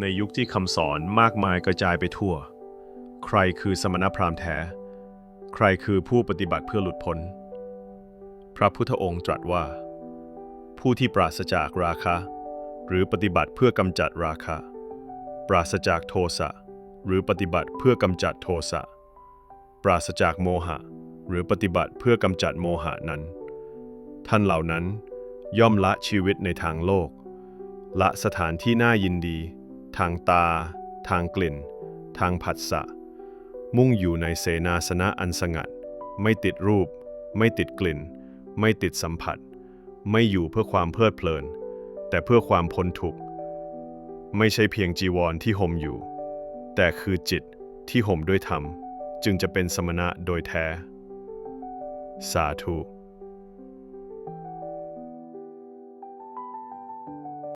ในยุคที่คำสอนมากมายกระจายไปทั่ว ใครคือสมณพราหมณ์แท้ ใครคือผู้ปฏิบัติเพื่อหลุดพ้น พระพุทธองค์ตรัสว่า ผู้ที่ปราศจากราคะ หรือปฏิบัติเพื่อกำจัดราคะ ปราศจากโทสะหรือปฏิบัติเพื่อกำจัดโทสะปราศจากโมหะ หรือปฏิบัติเพื่อกำจัดโมหะนั้น ท่านเหล่านั้นย่อมละชีวิตในทางโลก ละสถานที่น่ายินดี ทางตา ทางกลิ่น ทางผัสสะ มุ่งอยู่ในเสนาสนะอันสงัด ไม่ติดรูป ไม่ติดกลิ่น ไม่ติดสัมผัส ไม่อยู่เพื่อความเพลิดเพลิน แต่เพื่อความพ้นทุกข์ ไม่ใช่เพียงจีวรที่ห่มอยู่ แต่คือจิตที่ห่มด้วยธรรม จึงจะเป็นสมณะโดยแท้ สาธุ